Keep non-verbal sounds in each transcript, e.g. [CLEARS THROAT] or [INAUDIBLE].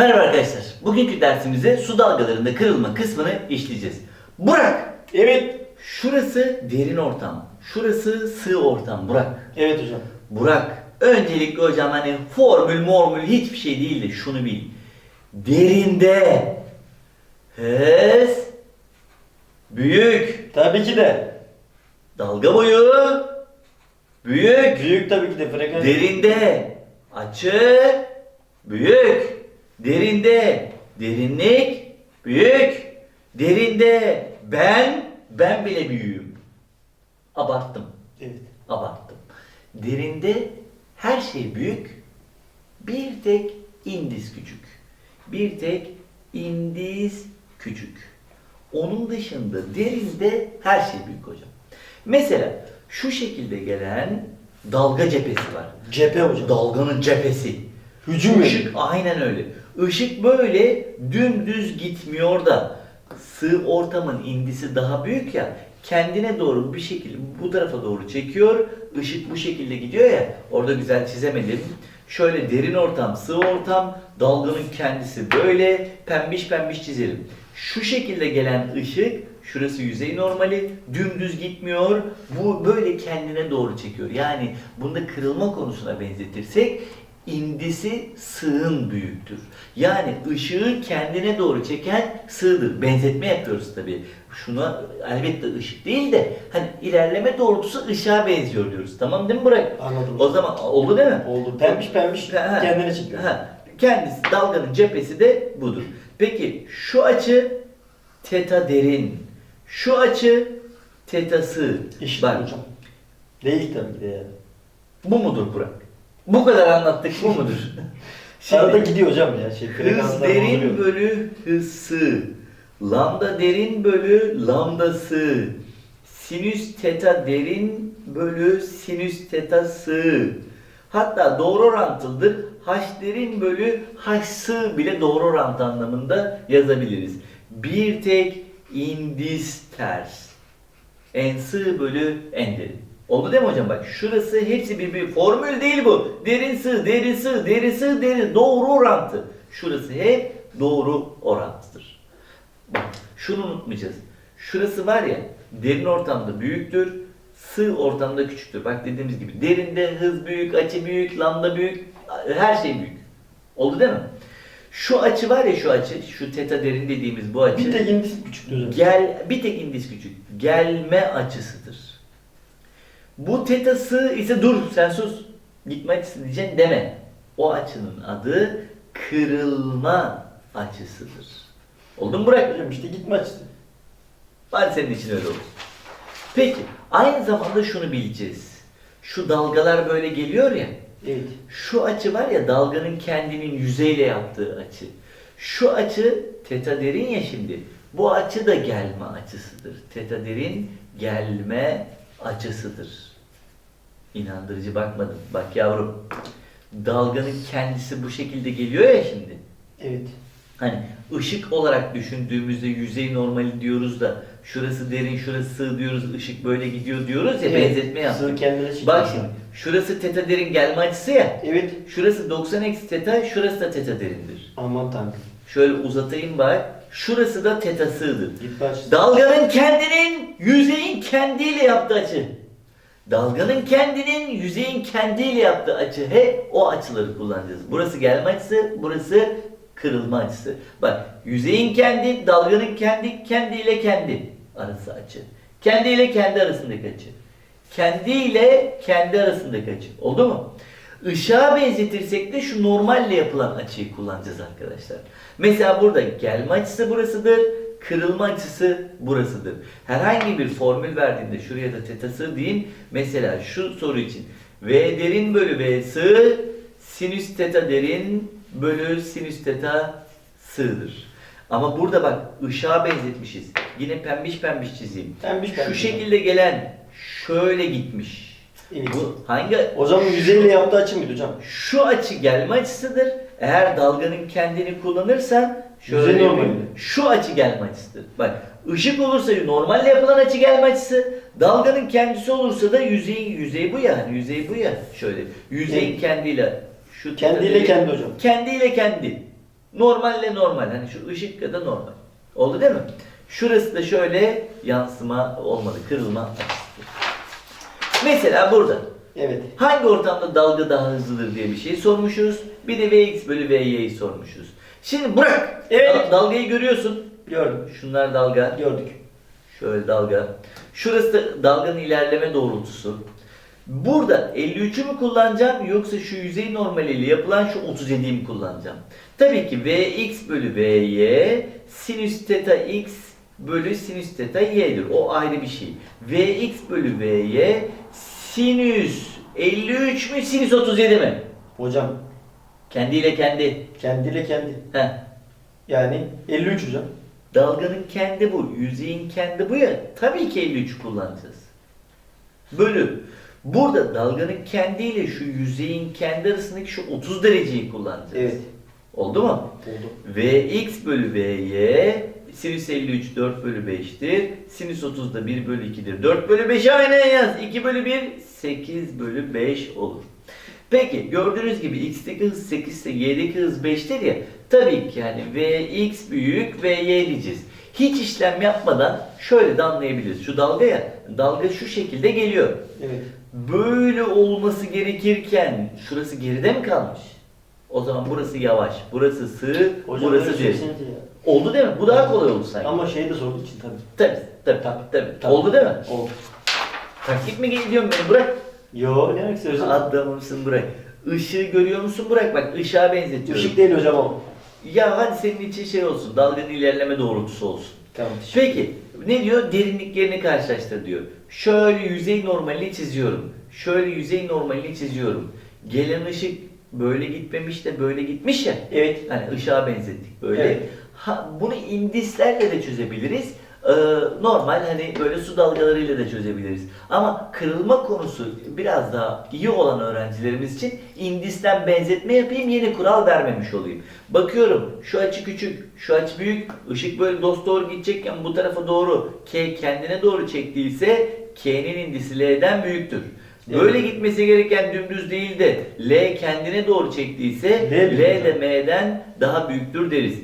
Merhaba arkadaşlar. Bugünkü dersimizde su dalgalarında kırılma kısmını işleyeceğiz. Burak, Evet. şurası derin ortam. Şurası sığ ortam Burak. Evet hocam. Burak, öncelikle hocam hani formül mormül hiçbir şey değil de şunu bil. Derinde hız büyük. Tabii ki de. Dalga boyu büyük. Büyük tabii ki de frekans. Derinde açı büyük. Derinde derinlik büyük. Derinde ben ben bile büyüğüm. Abarttım. Evet. Abarttım. Derinde her şey büyük. Bir tek indis küçük. Bir tek indis küçük. Onun dışında derinde her şey büyük hocam. Mesela şu şekilde gelen dalga cephesi var. Cephe hocam. Dalganın cephesi. Hücum Işık aynen öyle. Işık böyle dümdüz gitmiyor da sığ ortamın indisi daha büyük ya kendine doğru bir şekilde bu tarafa doğru çekiyor. Işık bu şekilde gidiyor ya orada güzel çizemedim. Şöyle derin ortam, sığ ortam, dalganın kendisi böyle pembiş pembiş çizelim. Şu şekilde gelen ışık Şurası yüzey normali, dümdüz gitmiyor. Bu böyle kendine doğru çekiyor. Yani bunda kırılma konusuna benzetirsek indisi sığın büyüktür. Yani ışığı kendine doğru çeken sığdır. Benzetme yapıyoruz tabii. Şuna elbette ışık değil de hani ilerleme doğrultusu ışığa benziyor diyoruz. Tamam değil mi Burak? Anladım. O zaman oldu değil mi? Oldu. Pembiş pembiş Ha, kendine çekiyor. ha. Kendisi dalganın cephesi de budur. Peki şu açı teta derin. Şu açı teta sığ. İşte Bak hocam. Değil tabii ki de yani. bu mudur Burak? Bu kadar anlattık bu mudur? [LAUGHS] Arada gidiyor hocam ya. Şey, Hız frekanslar derin bozuluyor. bölü hızsı. Lambda derin bölü lambdası. Sinüs teta derin bölü sinüs tetası. Hatta doğru orantılıdır. H derin bölü H sığ bile doğru orantı anlamında yazabiliriz. Bir tek indis ters. En sığ bölü en derin. Oldu değil mi hocam? Bak şurası hepsi bir, bir formül değil bu. Derin sığ, derin sığ, derin sığ, derin. Doğru orantı. Şurası hep doğru orantıdır. Bak şunu unutmayacağız. Şurası var ya derin ortamda büyüktür. Sığ ortamda küçüktür. Bak dediğimiz gibi derinde hız büyük, açı büyük, lambda büyük, her şey büyük. Oldu değil mi? Şu açı var ya şu açı, şu teta derin dediğimiz bu açı. Bir tek indisi küçüktü hocam. Gel bir tek indis küçük. Gelme açısıdır. Bu tetası ise dur sen sus. Gitme açısı diyeceksin deme. O açının adı kırılma açısıdır. Oldu mu Burak? Hocam işte gitme açısı. Bari senin için öyle olsun. Peki aynı zamanda şunu bileceğiz. Şu dalgalar böyle geliyor ya. Evet. Şu açı var ya dalganın kendinin yüzeyle yaptığı açı. Şu açı teta derin ya şimdi. Bu açı da gelme açısıdır. Teta derin gelme açısıdır. İnandırıcı bakmadım. Bak yavrum. Dalganın kendisi bu şekilde geliyor ya şimdi. Evet. Hani ışık olarak düşündüğümüzde yüzey normali diyoruz da şurası derin şurası sığ diyoruz ışık böyle gidiyor diyoruz ya benzetme yaptık. Sığ kendine çekiyor. Bak şimdi şurası teta derin gelme açısı ya. Evet. Şurası 90 eksi teta, şurası da teta derindir. Aman tanrım. Şöyle uzatayım bak. Şurası da teta sığdır. Dalganın kendinin, yüzeyin kendiyle yaptığı açı. Dalganın kendinin, yüzeyin kendiyle yaptığı açı. He, o açıları kullanacağız. Burası gelme açısı, burası kırılma açısı. Bak, yüzeyin kendi, dalganın kendi, kendiyle kendi arası açı. Kendiyle kendi arasındaki açı. Kendiyle kendi arasındaki açı. Oldu mu? Işığa benzetirsek de şu normalle yapılan açıyı kullanacağız arkadaşlar. Mesela burada gelme açısı burasıdır, kırılma açısı burasıdır. Herhangi bir formül verdiğinde şuraya da tetası diyeyim. Mesela şu soru için V derin bölü V sığ sinüs teta derin bölü sinüs teta sığdır. Ama burada bak ışığa benzetmişiz. Yine pembiş pembiş çizeyim. Pembiş Şu pembiş. şekilde gelen şöyle gitmiş. Evet. Bu hangi O zaman yüzeyle yaptığı açı mıydı hocam? şu açı gelme açısıdır. Eğer dalganın kendini kullanırsan şöyle Yüzey normali. Şu açı gelme açısıdır. Bak ışık olursa normalle yapılan açı gelme açısı. Dalganın kendisi olursa da yüzey yüzey bu ya. hani Yüzey bu ya. Şöyle yüzeyin Evet. kendiyle şu Kendiyle kendi hocam. Kendiyle kendi. Normalle normal. Hani şu ışık ya da normal. Oldu değil mi? Şurası da şöyle yansıma olmadı. Kırılma açısıdır. Mesela burada. Evet. Hangi ortamda dalga daha hızlıdır diye bir şey sormuşuz. Bir de Vx bölü Vy'yi sormuşuz. Şimdi bırak. Evet. Dal- dalgayı görüyorsun. Gördüm. Şunlar dalga. Gördük. Şöyle dalga. Şurası da dalganın ilerleme doğrultusu. Burada 53'ü mü kullanacağım yoksa şu yüzey normaliyle yapılan şu 37'yi mi kullanacağım? Tabii ki Vx bölü Vy sinüs teta x bölü sinüs teta y'dir. O ayrı bir şey. Vx bölü Vy sinüs 53 mü sinüs 37 mi? Hocam Kendiyle kendi. kendiyle kendi. Heh. Yani 53 hocam. Dalganın kendi bu, yüzeyin kendi bu ya. Tabii ki 53 kullanacağız. Bölü. Burada dalganın kendiyle şu yüzeyin kendi arasındaki şu 30 dereceyi kullanacağız. Evet. Oldu mu? Oldu. Vx bölü Vy sinüs 53 4 bölü 5'tir. Sinüs 30 da 1 bölü 2'dir. 4 bölü 5 aynen yaz. 2 bölü 1 8 bölü 5 olur. Peki gördüğünüz gibi x'teki hız 8 ise y'deki hız 5'tir ya. Tabii ki yani vx büyük vy diyeceğiz. Hiç işlem yapmadan şöyle de anlayabiliriz. Şu dalga ya, dalga şu şekilde geliyor. Evet. Böyle olması gerekirken şurası geride mi kalmış? O zaman burası yavaş, burası sığ, Hocam burası söylesenize ya. Oldu değil mi? Bu daha kolay oldu sanki. Ama şey de sorduğu için tabii. Tabii, tabii, Tabii. tabii. Oldu değil mi? Oldu. Taktik mi gidiyorsun beni? Bırak. Yo ne demek istiyorsun? Adamımsın bırak. Işığı görüyor musun? Bırak bak ışığa benzetiyorum. Işık değil hocam o. Ya hadi senin için şey olsun, dalganın ilerleme doğrultusu olsun. Tamam. Peki ne diyor? Derinliklerini karşılaştır diyor. Şöyle yüzey normalini çiziyorum. Şöyle yüzey normalini çiziyorum. Gelen ışık böyle gitmemiş de böyle gitmiş ya. Evet. Hani ışığa benzettik böyle. Evet. Ha, bunu indislerle de çözebiliriz. Ee, normal hani böyle su dalgalarıyla da çözebiliriz. Ama kırılma konusu biraz daha iyi olan öğrencilerimiz için indisten benzetme yapayım yeni kural vermemiş olayım. Bakıyorum şu açı küçük, şu açı büyük, ışık böyle dost doğru gidecekken bu tarafa doğru K kendine doğru çektiyse K'nin indisi L'den büyüktür. Böyle gitmesi gereken dümdüz değil de L kendine doğru çektiyse L L, de M'den daha büyüktür deriz.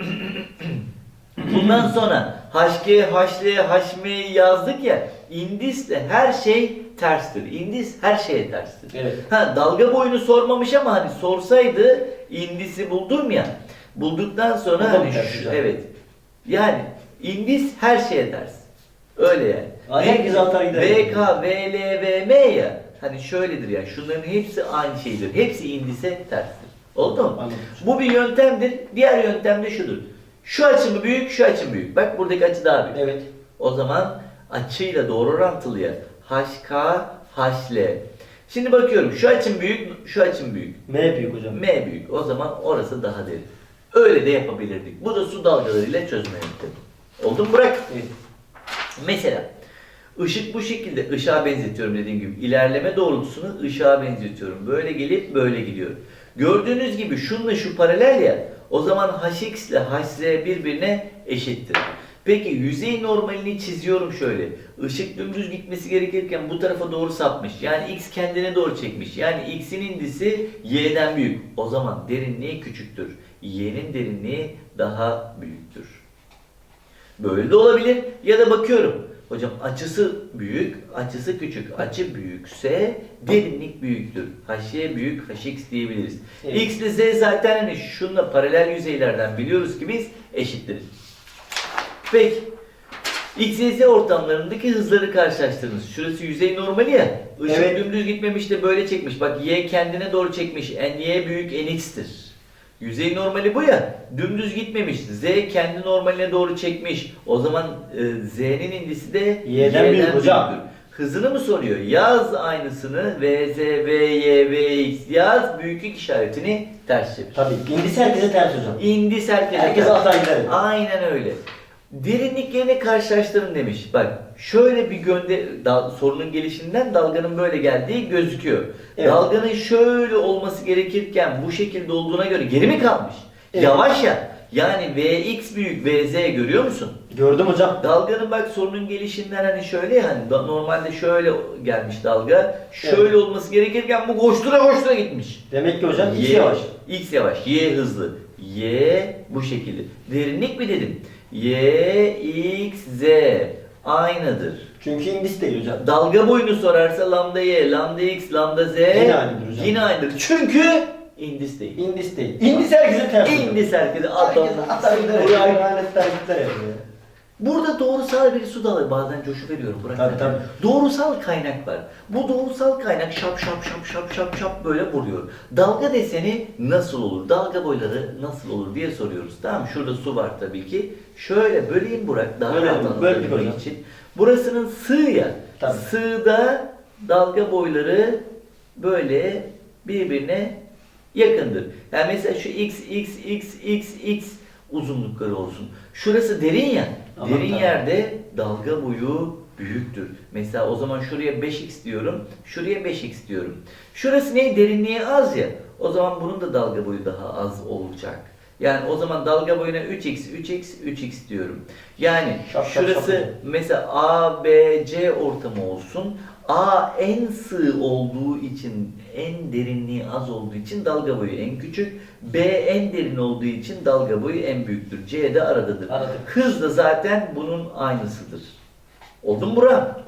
[CLEARS THROAT] Bundan sonra HG, HL, HM'yi yazdık ya indisle her şey terstir. İndis her şeye terstir. Evet. Ha dalga boyunu sormamış ama hani sorsaydı indisi buldum ya. Bulduktan Bu sonra hani şu- evet. Yani indis her şeye ters. Öyle yani. Ay, herkes altar gider. VK, VL, VM ya. Hani şöyledir ya. Şunların hepsi aynı şeydir. Hepsi indise terstir. Oldu mu? Anladım. Bu bir yöntemdir. Diğer yöntem de şudur. Şu açı mı büyük, şu açı mı büyük? Bak buradaki açı daha büyük. Evet. O zaman açıyla doğru orantılı ya. HK, HL. Şimdi bakıyorum şu açım büyük, şu açım büyük. M büyük hocam. M büyük. O zaman orası daha derin. Öyle de yapabilirdik. Bu da su dalgalarıyla çözme yöntemi. Oldu mu? Bırak. Evet. Mesela ışık bu şekilde ışığa benzetiyorum dediğim gibi. İlerleme doğrultusunu ışığa benzetiyorum. Böyle gelip böyle gidiyor. Gördüğünüz gibi şunla şu paralel ya. O zaman hx ile hz birbirine eşittir. Peki yüzey normalini çiziyorum şöyle. Işık dümdüz gitmesi gerekirken bu tarafa doğru sapmış. Yani x kendine doğru çekmiş. Yani x'in indisi y'den büyük. O zaman derinliği küçüktür. y'nin derinliği daha büyüktür. Böyle de olabilir. Ya da bakıyorum. Hocam açısı büyük, açısı küçük. Açı büyükse derinlik büyüktür. HY büyük, HX diyebiliriz. Evet. X ile Z zaten hani şunla paralel yüzeylerden biliyoruz ki biz eşittiriz. Peki. X, Y, Z ortamlarındaki hızları karşılaştırınız. Şurası yüzey normali ya. Işık Evet. dümdüz gitmemiş de böyle çekmiş. Bak Y kendine doğru çekmiş. NY büyük NX'tir. Yüzey normali bu ya. Dümdüz gitmemiş. Z kendi normaline doğru çekmiş. O zaman e, Z'nin indisi de Y'den büyük hocam. büyüktür. Hızını mı soruyor? Yaz aynısını. VZ, VY, VX yaz. Büyüklük işaretini ters çevir. Tabii. İndisi herkese ters hocam. İndis herkese Herkes ters. altar gider. Aynen öyle. Derinliklerini karşılaştırın demiş. Bak şöyle bir gönde dal- sorunun gelişinden dalganın böyle geldiği gözüküyor. Evet. Dalganın şöyle olması gerekirken bu şekilde olduğuna göre geri mi kalmış? Evet. Yavaş ya. Yani Vx büyük Vz görüyor musun? Gördüm hocam. Dalganın bak sorunun gelişinden hani şöyle ya, hani da- normalde şöyle gelmiş dalga. Şöyle olması gerekirken bu koştura koştura gitmiş. Demek ki hocam X Y- yavaş. X yavaş, Y hızlı. Y bu şekilde. Derinlik mi dedim? Y, X, Z aynıdır. Çünkü indis değil hocam. Dalga boyunu sorarsa lambda Y, lambda X, lambda Z Yine aynıdır hocam. Yine aynıdır. Çünkü indis değil. İndis değil. İndis herkese ters hocam. İndis herkese Herkes adam. atar gider. Buraya- lanetler gitler yapıyor. Burada doğrusal bir su dalı bazen coşu veriyorum bırak. Tabii, tabii. Doğrusal kaynak var. Bu doğrusal kaynak şap şap şap şap şap şap böyle vuruyor. Dalga deseni nasıl olur? Dalga boyları nasıl olur diye soruyoruz. Tamam şurada su var tabii ki. Şöyle böleyim Burak daha rahat anlatabilmek için. Burasının sığ ya. Tabii. Sığda dalga boyları böyle birbirine yakındır. Yani mesela şu x x x x x uzunlukları olsun. Şurası derin ya. Aman derin tanrım. yerde dalga boyu büyüktür. Mesela o zaman şuraya 5x diyorum. Şuraya 5x diyorum. Şurası ne? Derinliği az ya. O zaman bunun da dalga boyu daha az olacak. Yani o zaman dalga boyuna 3x, 3x, 3x diyorum. Yani Şap şap şurası şap. mesela A, B, C ortamı olsun. A en sığ olduğu için, en derinliği az olduğu için dalga boyu en küçük. B en derin olduğu için dalga boyu en büyüktür. C de aradadır. Aradık. Hız da zaten bunun aynısıdır. Oldu mu Burak?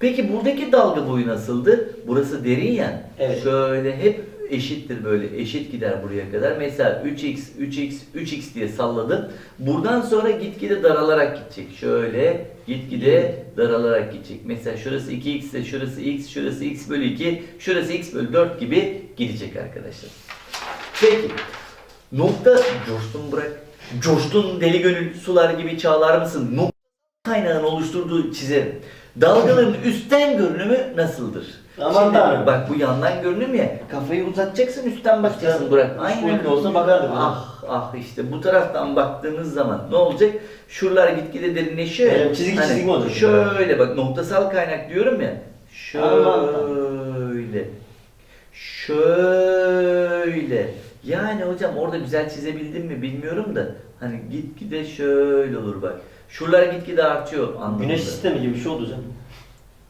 Peki buradaki dalga boyu nasıldı? Burası derin ya. Evet. Şöyle hep eşittir böyle. Eşit gider buraya kadar. Mesela 3x, 3x, 3x diye salladım. Buradan sonra gitgide daralarak gidecek. Şöyle gitgide daralarak gidecek. Mesela şurası 2x ise şurası x, şurası x bölü 2, şurası x bölü 4 gibi gidecek arkadaşlar. Peki. Nokta coştun bırak. Coştun deli gönül sular gibi çağlar mısın? Nokta kaynağın oluşturduğu çizerim. Dalgaların üstten görünümü nasıldır? Aman tanrım. bak bu yandan görünüm ya. Kafayı uzatacaksın üstten bakacaksın Burak. Aynen. olsa bakardık. Ah ah işte bu taraftan baktığınız zaman ne olacak? Şuralar gitgide derinleşiyor. Evet, çizgi çizgi mi olacak? Şöyle bak noktasal kaynak diyorum ya. Şöyle. Şöyle. Yani hocam orada güzel çizebildim mi bilmiyorum da hani gitgide şöyle olur bak. Şuralar gitgide artıyor anlamında. Güneş sistemi gibi bir şey oldu hocam.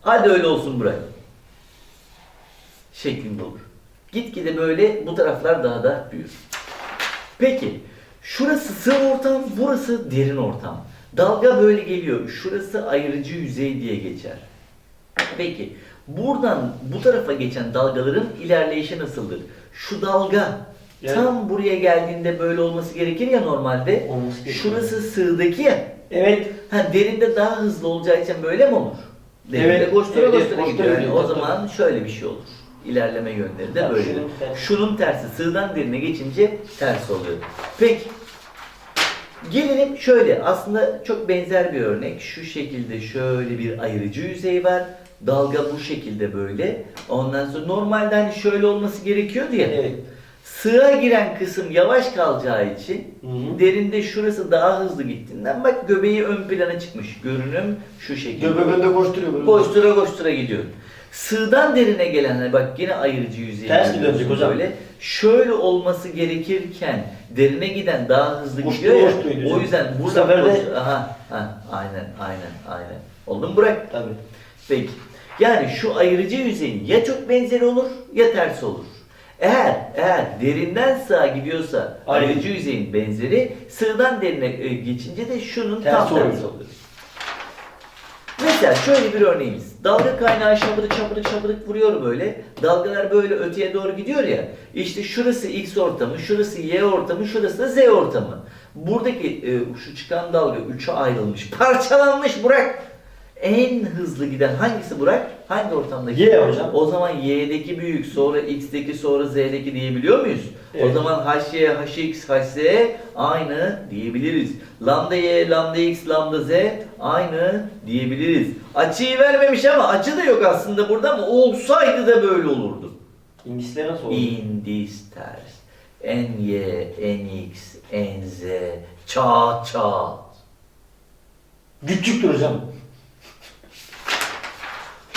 Hadi öyle olsun Burak. Şeklinde olur. Gitgide böyle bu taraflar daha da büyür. Peki şurası sığ ortam, burası derin ortam. Dalga böyle geliyor. Şurası ayrıcı yüzey diye geçer. Peki buradan bu tarafa geçen dalgaların ilerleyişi nasıldır? Şu dalga Evet. tam buraya geldiğinde böyle olması gerekir ya normalde. Olması gerekiyor. Şurası sığdaki ya. Evet. Ha derinde daha hızlı olacağı için böyle mi olur? Derinde Evet, koştura evet, koştura koştura gidiyor. Yani o zaman şöyle bir şey olur. İlerleme yönleri de böyle. şunun tersi. Şunun tersi sığdan derine geçince ters oluyor. Peki. Gelelim şöyle aslında çok benzer bir örnek. Şu şekilde şöyle bir ayırıcı yüzey var. Dalga bu şekilde böyle. Ondan sonra normalde hani şöyle olması gerekiyordu ya. Evet. Sığa giren kısım yavaş kalacağı için Hı hı. derinde şurası daha hızlı gittiğinden bak göbeği ön plana çıkmış. Görünüm şu şekilde. Göbek önde koşturuyor böyle. Koştura koştura gidiyor. Sığdan derine gelenler bak yine ayırıcı yüzeye Ters mi dönecek hocam? Böyle. Şöyle olması gerekirken derine giden daha hızlı Koştura gidiyor ya. koşturuydu O hocam. yüzden Bu burada sefer de- koş- aha, ha, aynen aynen aynen. Oldu mu Burak? Tabii. Peki. Yani şu ayırıcı yüzeyin ya çok benzeri olur ya tersi olur. Eğer eğer derinden sağa gidiyorsa Aynen. ayırıcı yüzeyin benzeri, sığdan derine e, geçince de şunun Tersi tam tersi oluyor. oluyor. Mesela şöyle bir örneğimiz. Dalga kaynağı şabırık şabırık şabırık vuruyor böyle. Dalgalar böyle öteye doğru gidiyor ya. İşte şurası X ortamı, şurası Y ortamı, şurası da Z ortamı. Buradaki e, şu çıkan dalga 3'e ayrılmış, [LAUGHS] parçalanmış Burak. En hızlı giden hangisi Burak? Hangi ortamdaki? Y hocam. O zaman Y'deki büyük, sonra X'deki, sonra Z'deki diyebiliyor muyuz? O Evet. zaman HY, HX, HZ aynı diyebiliriz. Lambda Y, lambda X, lambda Z aynı diyebiliriz. Açıyı vermemiş ama açı da yok aslında burada ama olsaydı da böyle olurdu. İndisler nasıl oldu? In this ters. NY, NX, NZ, çat çat. Küçüktür hocam.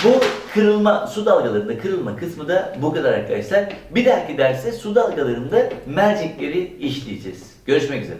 Bu kırılma, su dalgalarında kırılma kısmı da bu kadar arkadaşlar. Bir dahaki derste su dalgalarında mercekleri işleyeceğiz. Görüşmek üzere.